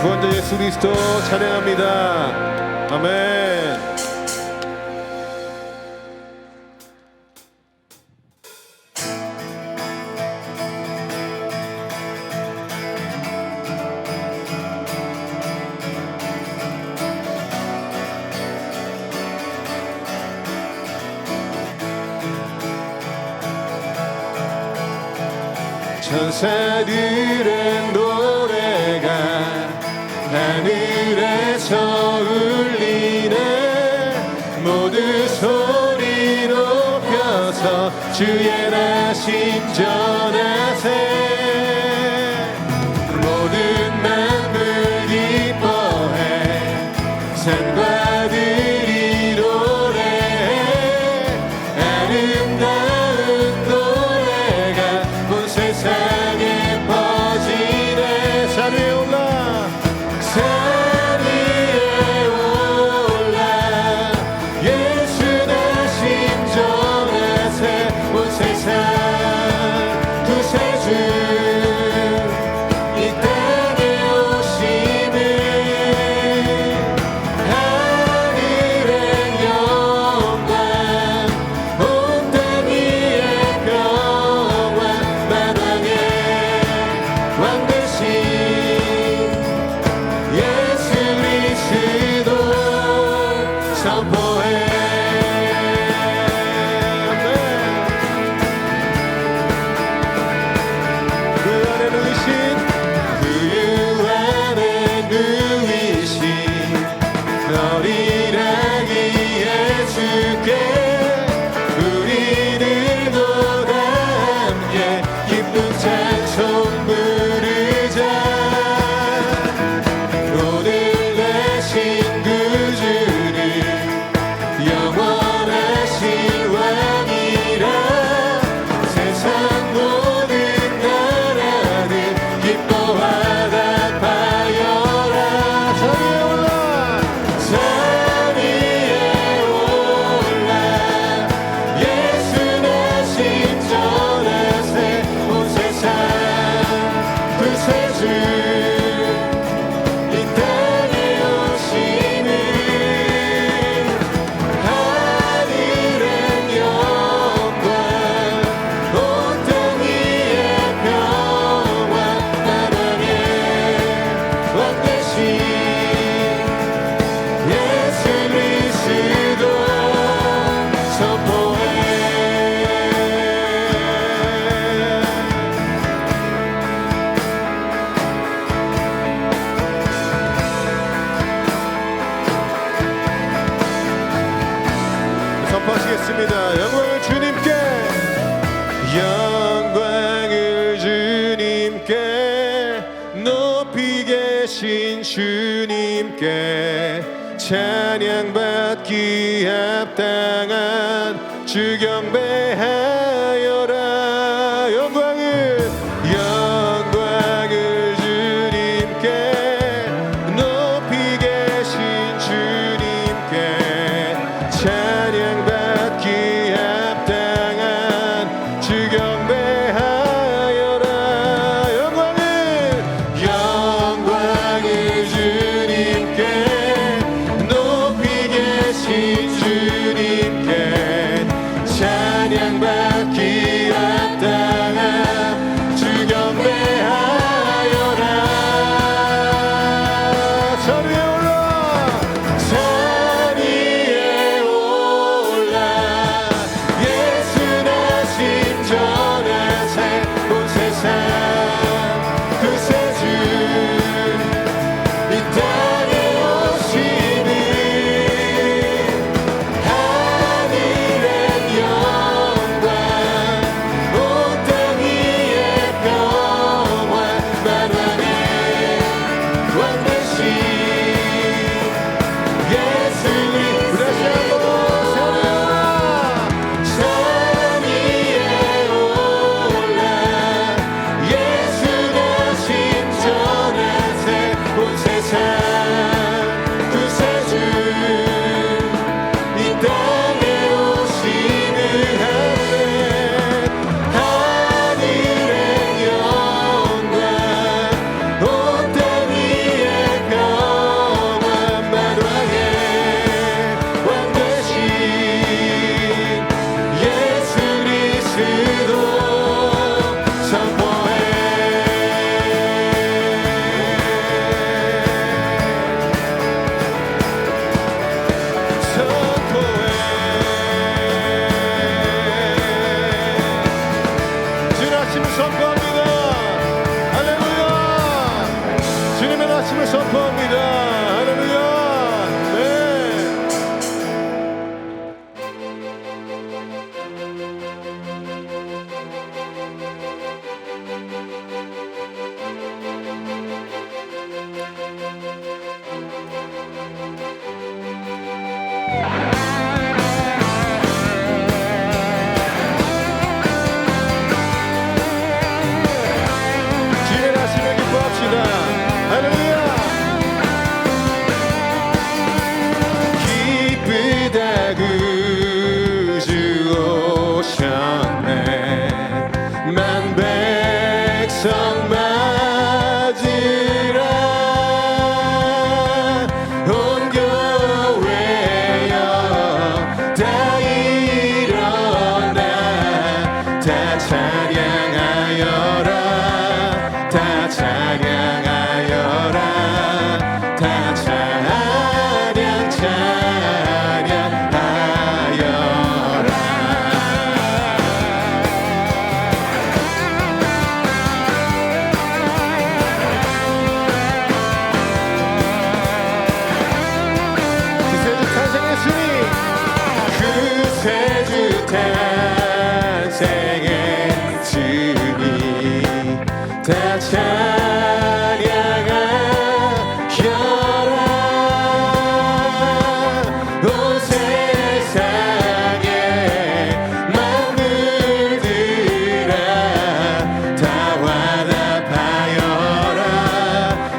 구원자 예수 그리스도 찬양합니다. 아멘. 주의 나심 전하세. 높이 계신 주님께 찬양받기 합당한 주경배하 aqui.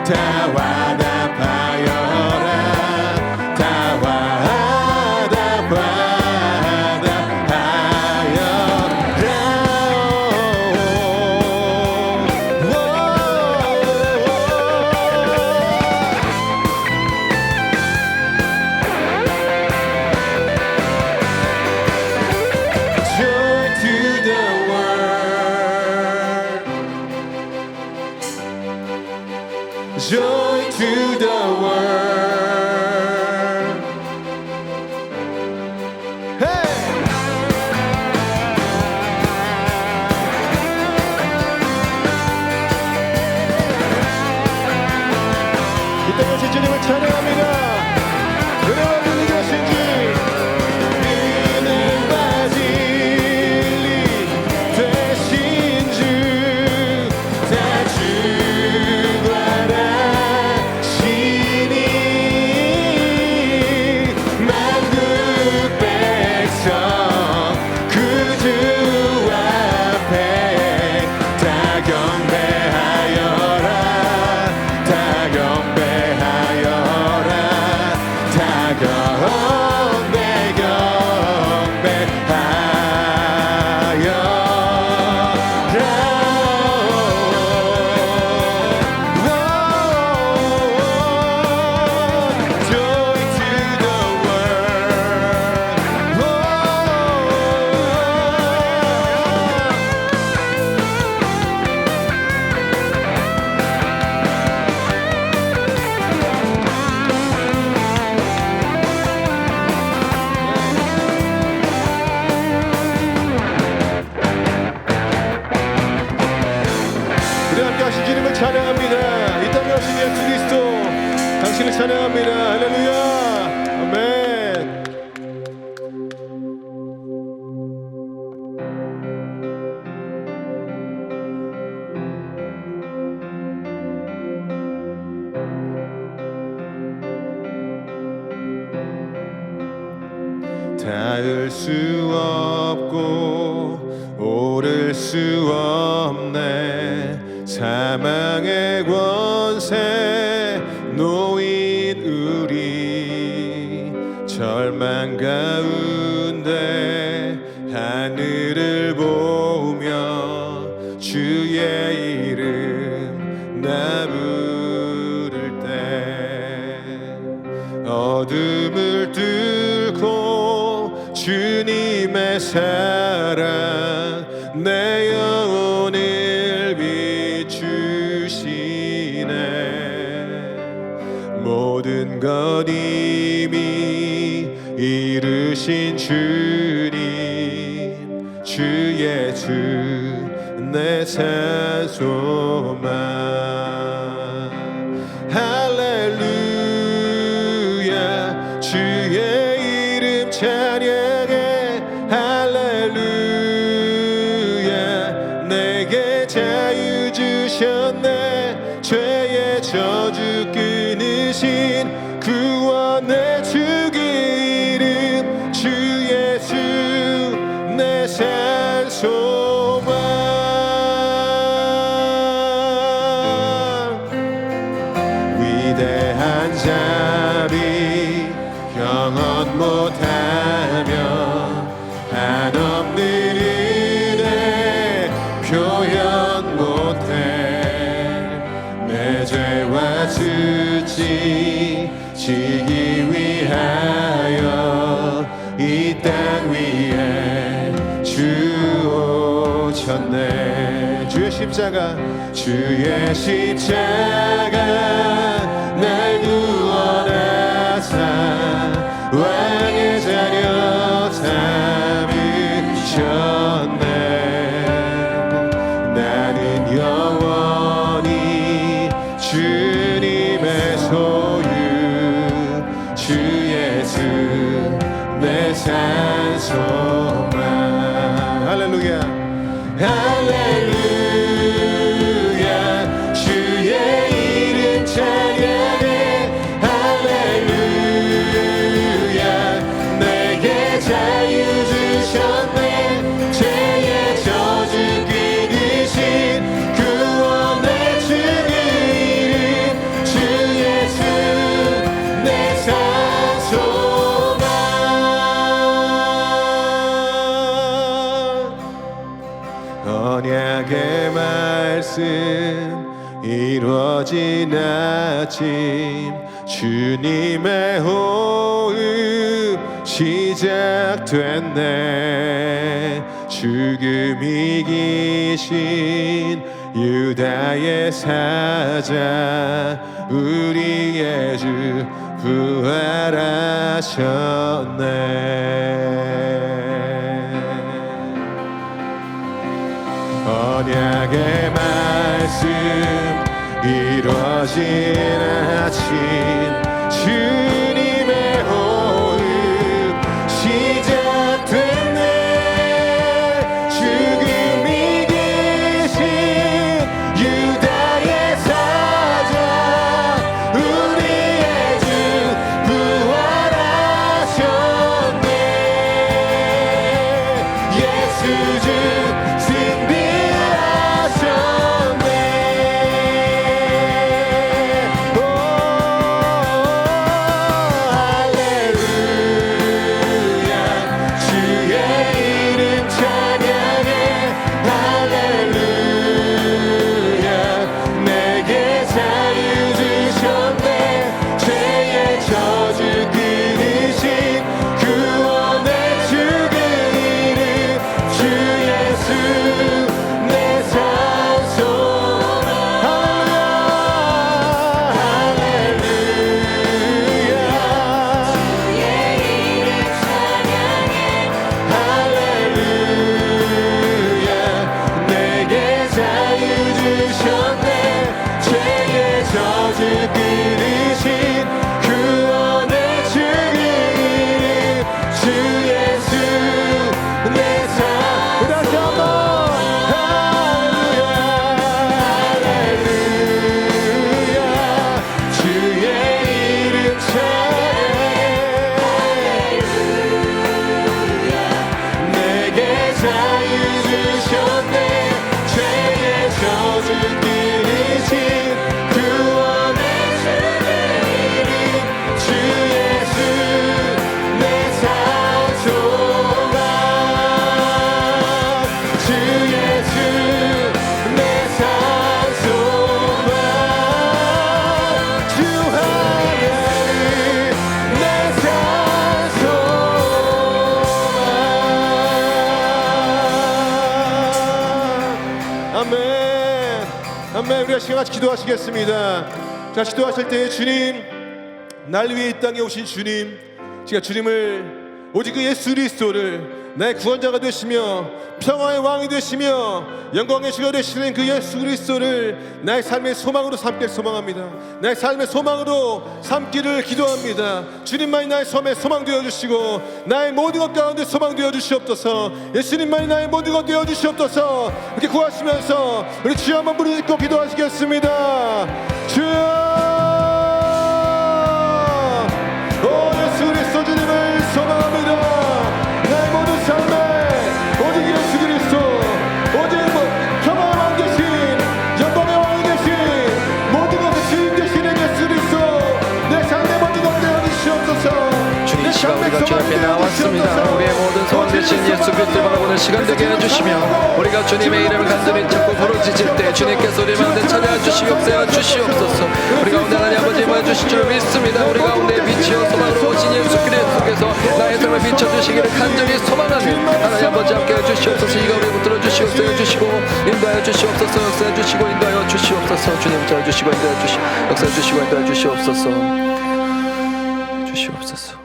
tower. 당신을 찬양합니다. 할렐루야. 아멘. 주의 이름 나 부를 때 어둠을 뚫고 주님의 사랑 내 영혼을 비추시네. 모든 것 이미 이루신 주 내 산소만 할렐루야. 주의 이름 찬양 죄와 수치 지기 위하여 이 땅 위에 주 오셨네. 주의 십자가 주의 십자가 할 말씀 이루어진 아침 주님의 호흡 시작됐네. 죽음 이기신 유다의 사자 우리의 주 부활하셨네 언약의 말씀 이루어진 아침 주 우리가 시간 같이 기도하시겠습니다. 자 기도하실 때 주님 날 위해 이 땅에 오신 주님 제가 주님을 오직 그 예수 그리스도를 나의 구원자가 되시며 평화의 왕이 되시며 영광의 주가 되시는 그 예수 그리스도를 나의 삶의 소망으로 삼길 소망합니다. 나의 삶의 소망으로 삼기를 기도합니다. 주님만이 나의 섬의 소망 되어 주시고 나의 모든 것 가운데 소망 되어 주시옵소서. 예수님만이 나의 모든 것 되어 주시옵소서. 이렇게 구하시면서 우리 주여 한번 부르짖고 기도하시겠습니다. 주여 되신 예수 그리스도 바라보는 시간 되게 해주시며 우리가 주님의 이름을 간절히 찾고 부르짖을 때 주님께서 우리 만든 찬양해 주시옵소서 주시옵소서. 우리 가운데 하나님 아버지 임하여 주실 줄 믿습니다. 우리 가운데 빛이여 소망으로 오신 예수 그리스도께서 나의 삶을 비춰주시기를 간절히 소망하는 하나님 아버지 함께 해주시옵소서. 이 가운데 붙들어 주시옵소서. 해주시고 인도하여 주시옵소서. 역사해 주시고 인도하여 주시옵소서. 주님 잘 주시고 인도하여 주시 역사해 주시고 인도하여 주시옵소서. 주시옵소서